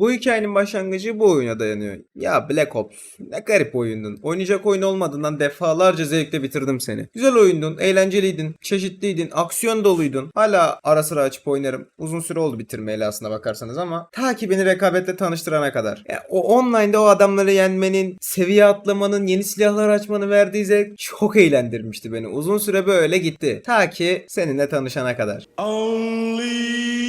Bu hikayenin başlangıcı bu oyuna dayanıyor. Ya Black Ops ne garip oyundun. Oynayacak oyun olmadığından defalarca zevkle bitirdim seni. Güzel oyundun, eğlenceliydin, çeşitliydin, aksiyon doluydun. Hala ara sıra açıp oynarım. Uzun süre oldu bitirmeyeli aslına bakarsanız ama ta ki beni rekabetle tanıştırana kadar. Ya, o online'da o adamları yenmenin, seviye atlamanın, yeni silahlar açmanın verdiği zevk çok eğlendirmişti beni. Uzun süre böyle gitti. Ta ki seninle tanışana kadar. CS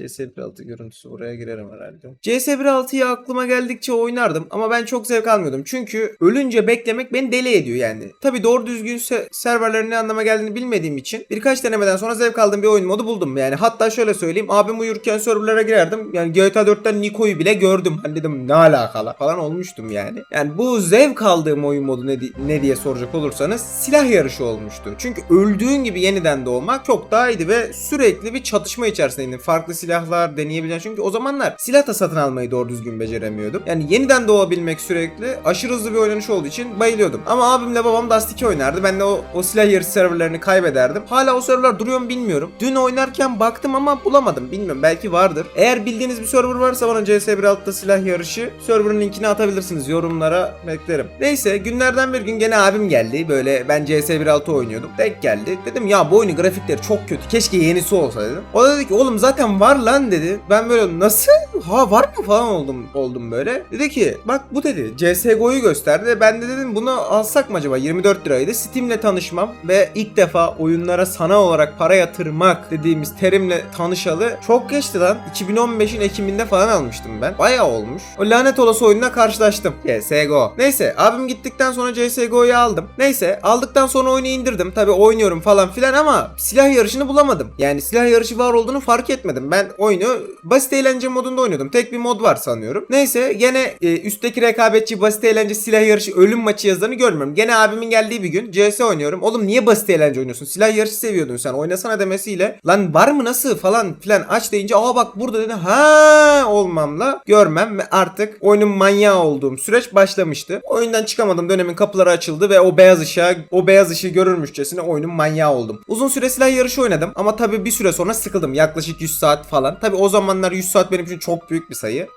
1.6 görüntüsü buraya girerim herhalde. CS 1.6'yı aklıma geldikçe oynardım ama ben çok zevk almıyordum. Çünkü ölünce beklemek beni deli ediyor yani. Tabi doğru düzgün se- serverlerin ne anlama geldiğini bilmediğim için birkaç denemeden sonra zevk aldığım bir oyun modu buldum. Yani hatta şöyle söyleyeyim abim uyurken serverlara girerdim. Yani GTA 4'ten Niko'yu bile gördüm. Hani dedim ne alakalı falan olmuştum yani. Yani bu zevk aldığım oyun modu ne, ne diye soracak olursanız silah yarışı olmuştu. Çünkü öldüğün gibi yeniden doğmak çok daha iyiydi ve sürekli bir çatışma içerisindeydin. Farklı silahlar deneyebileceksin. Çünkü o zamanlar silah da satın almayı doğru düzgün beceremiyordum. Yani yeniden doğabilmek sürekli aşırı hızlı bir oynanış olduğu için bayılıyordum. Ama abimle babam Dust 2 oynardı. Ben de o, o silah yarışı serverlerini kaybederdim. Hala o serverlar duruyor mu bilmiyorum. Dün oynarken baktım ama bulamadım. Bilmiyorum belki vardır. Eğer bildiğiniz bir server varsa bana CS 1.6'da silah yarışı serverın linkini atabilirsiniz. Yorumlara beklerim. Neyse günlerden bir gün gene abim geldi. Böyle ben CS 1.6 oynuyordum. Denk geldi. Dedim ya bu oyunun grafikleri çok kötü. Keşke yenisi olsa dedim. O da dedi ki oğlum zaten var lan dedi. Ben böyle nasıl? Ha var mı falan oldum oldum böyle. Dedi ki bak bu dedi CSGO'yu gösterdi. Ben de dedim bunu alsak mı acaba? 24 liraydı. Steam'le tanışmam ve ilk defa oyunlara sanal olarak para yatırmak dediğimiz terimle tanışalı çok geçti lan. 2015'in Ekim'inde falan almıştım ben. Bayağı olmuş. O lanet olası oyunla karşılaştım. CSGO. Neyse abim gittikten sonra CSGO'yu aldım. Neyse aldıktan sonra oyunu indirdim. Tabi oynuyorum falan filan ama silah yarışını bulamadım. Yani silah yarışı var olduğunu fark etmedim. Ben oyunu basit eğlence modunda oynuyordum. Tek bir mod var sanıyorum. Neyse gene e, üstteki rekabetçi basit eğlence silah yarışı ölüm maçı yazılarını görmüyorum. Gene abimin geldiği bir gün CS oynuyorum. Oğlum niye basit eğlence oynuyorsun? Silah yarışı seviyordun sen. Oynasana demesiyle. Lan var mı nasıl falan filan aç deyince aa bak burada dedi. Ha olmamla görmem ve artık oyunun manyağı olduğum süreç başlamıştı. Oyundan çıkamadım. Dönemin kapıları açıldı ve o beyaz ışığa o beyaz ışığı görürmüşçesine oyunun manyağı oldum. Uzun süre silah yarışı oynadım ama tabii bir süre sonra sıkıldım. Yaklaşık 100 saat falan. Tabii o zamanlar 100 saat benim için çok büyük bir sayı.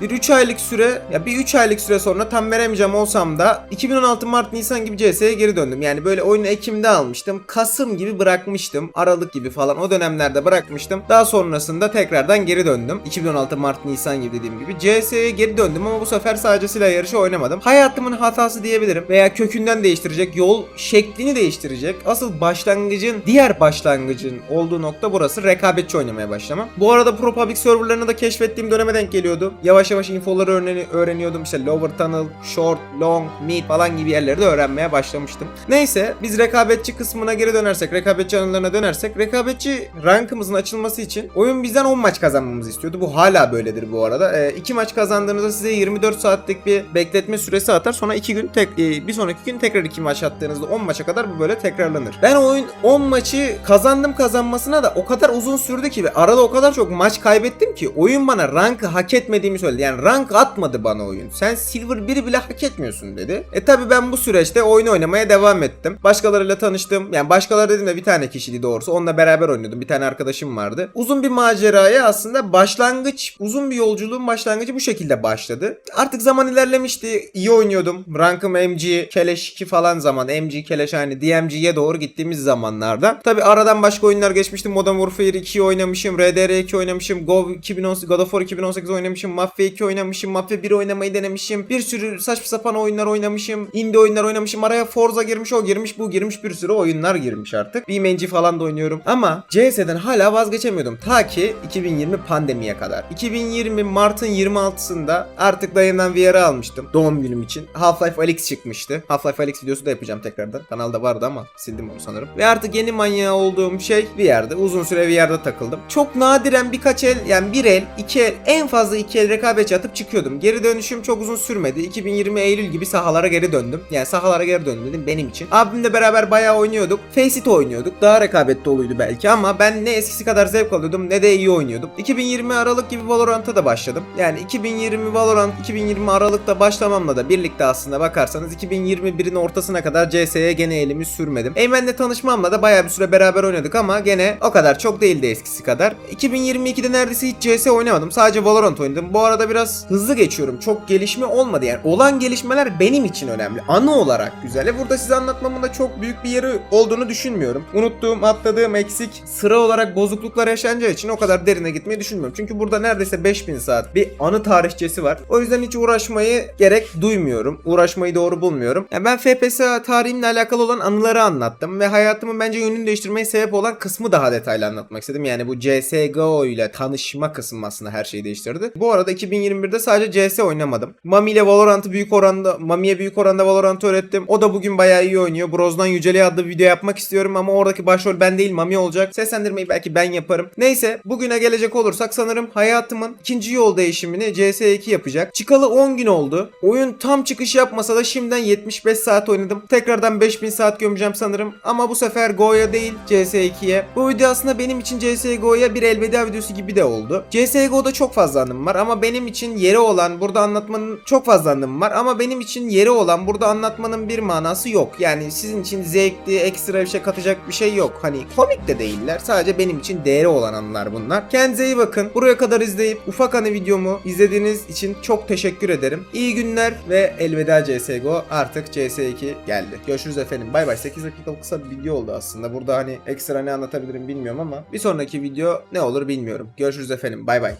Bir 3 aylık süre ya bir 3 aylık süre sonra tam veremeyeceğim olsam da 2016 Mart Nisan gibi CS'ye geri döndüm. Yani böyle oyunu Ekim'de almıştım. Kasım gibi bırakmıştım. Aralık gibi falan o dönemlerde bırakmıştım. Daha sonrasında tekrardan geri döndüm. 2016 Mart Nisan gibi dediğim gibi CS'ye geri döndüm ama bu sefer sadece silah yarışı oynamadım. Hayatımın hatası diyebilirim veya kökünden değiştirecek, yol şeklini değiştirecek. Asıl başlangıcın diğer başlangıcın olduğu nokta burası rekabetçi oynamaya başlamam. Bu arada Pro Public serverlarını da keşfettiğim döneme denk geliyordu. Yavaş yavaş infoları öğreni- öğreniyordum. İşte lower tunnel, short, long, mid falan gibi yerleri de öğrenmeye başlamıştım. Neyse biz rekabetçi kısmına geri dönersek, rekabetçi anılarına dönersek rekabetçi rankımızın açılması için oyun bizden 10 maç kazanmamızı istiyordu. Bu hala böyledir bu arada. 2 maç kazandığınızda size 24 saatlik bir bekletme süresi atar. Sonra 2 gün tek e, bir sonraki gün tekrar 2 maç attığınızda 10 maça kadar bu böyle tekrarlanır. Ben oyun 10 maçı kazandım kazanmasına da o kadar uzun sürdü ki ve arada o kadar çok maç kaybettim ki oyun bana rankı hak etmediğimi söyledi. Yani rank atmadı bana oyun. Sen silver 1'i bile hak etmiyorsun dedi. E tabi ben bu süreçte oyun oynamaya devam ettim. Başkalarıyla tanıştım. Yani başkaları dedim de bir tane kişiydi doğrusu. Onunla beraber oynuyordum. Bir tane arkadaşım vardı. Uzun bir maceraya aslında başlangıç, uzun bir yolculuğun başlangıcı bu şekilde başladı. Artık zaman ilerlemişti. İyi oynuyordum. Rankım MG, Keleş 2 falan zaman. MG, Keleş hani DMG'ye doğru gittiğimiz zamanlarda. Tabi aradan başka oyunlar geçmiştim. Modern Warfare 2'yi oynamışım. RDR 2 oynamışım. Go 2018, God of War 2018 oynamışım. Mafia 2 oynamışım. Mafia 1 oynamayı denemişim. Bir sürü saçma sapan oyunlar oynamışım. Indie oyunlar oynamışım. Araya Forza girmiş, o girmiş, bu girmiş. Bir sürü oyunlar girmiş artık. BeamNG falan da oynuyorum. Ama CS'den hala vazgeçemiyordum. Ta ki 2020 pandemiye kadar. 2020 Mart'ın 26'sında artık dayımdan VR'ı almıştım. Doğum günüm için. Half-Life Alyx çıkmıştı. Half-Life Alyx videosu da yapacağım tekrardan. Kanalda vardı ama sildim onu sanırım. Ve artık yeni manyağı olduğum şey VR'de. Uzun süre VR'da takıldım. Çok nadiren birkaç el yani bir el, iki el, en fazla iki el rekabet rekabetçi atıp çıkıyordum. Geri dönüşüm çok uzun sürmedi. 2020 Eylül gibi sahalara geri döndüm. Yani sahalara geri döndüm dedim benim için. Abimle beraber bayağı oynuyorduk. Faceit oynuyorduk. Daha rekabet doluydu belki ama ben ne eskisi kadar zevk alıyordum ne de iyi oynuyordum. 2020 Aralık gibi Valorant'a da başladım. Yani 2020 Valorant 2020 Aralık'ta başlamamla da birlikte aslında bakarsanız 2021'in ortasına kadar CS'ye gene elimi sürmedim. Eymen'le tanışmamla da bayağı bir süre beraber oynadık ama gene o kadar çok değildi eskisi kadar. 2022'de neredeyse hiç CS oynamadım. Sadece Valorant oynadım. Bu arada biraz hızlı geçiyorum. Çok gelişme olmadı yani. Olan gelişmeler benim için önemli. Anı olarak güzel. E burada size anlatmamın da çok büyük bir yeri olduğunu düşünmüyorum. Unuttuğum, atladığım, eksik, sıra olarak bozukluklar yaşanacağı için o kadar derine gitmeyi düşünmüyorum. Çünkü burada neredeyse 5000 saat bir anı tarihçesi var. O yüzden hiç uğraşmayı gerek duymuyorum. Uğraşmayı doğru bulmuyorum. Yani ben FPS tarihimle alakalı olan anıları anlattım ve hayatımın bence yönünü değiştirmeye sebep olan kısmı daha detaylı anlatmak istedim. Yani bu CSGO ile tanışma kısmı aslında her şeyi değiştirdi. Bu arada 2021'de sadece CS oynamadım. Mami ile Valorant'ı büyük oranda Mami'ye büyük oranda Valorant'ı öğrettim. O da bugün bayağı iyi oynuyor. Broz'dan Yüceli'ye adlı bir video yapmak istiyorum ama oradaki başrol ben değil Mami olacak. Seslendirmeyi belki ben yaparım. Neyse bugüne gelecek olursak sanırım hayatımın ikinci yol değişimini CS2 yapacak. Çıkalı 10 gün oldu. Oyun tam çıkış yapmasa da şimdiden 75 saat oynadım. Tekrardan 5000 saat gömeceğim sanırım. Ama bu sefer Go'ya değil CS2'ye. Bu video aslında benim için CSGO'ya bir elveda videosu gibi de oldu. CSGO'da çok fazla anım var ama benim için yeri olan burada anlatmanın çok fazla anım var ama benim için yeri olan burada anlatmanın bir manası yok. Yani sizin için zevkli, ekstra bir şey katacak bir şey yok. Hani komik de değiller. Sadece benim için değeri olan anılar bunlar. Kendinize iyi bakın. Buraya kadar izleyip ufak anı videomu izlediğiniz için çok teşekkür ederim. İyi günler ve elveda CSGO. Artık CS2 geldi. Görüşürüz efendim. Bay bay. 8 dakikalık kısa bir video oldu aslında. Burada hani ekstra ne anlatabilirim bilmiyorum ama bir sonraki video ne olur bilmiyorum. Görüşürüz efendim. Bay bay.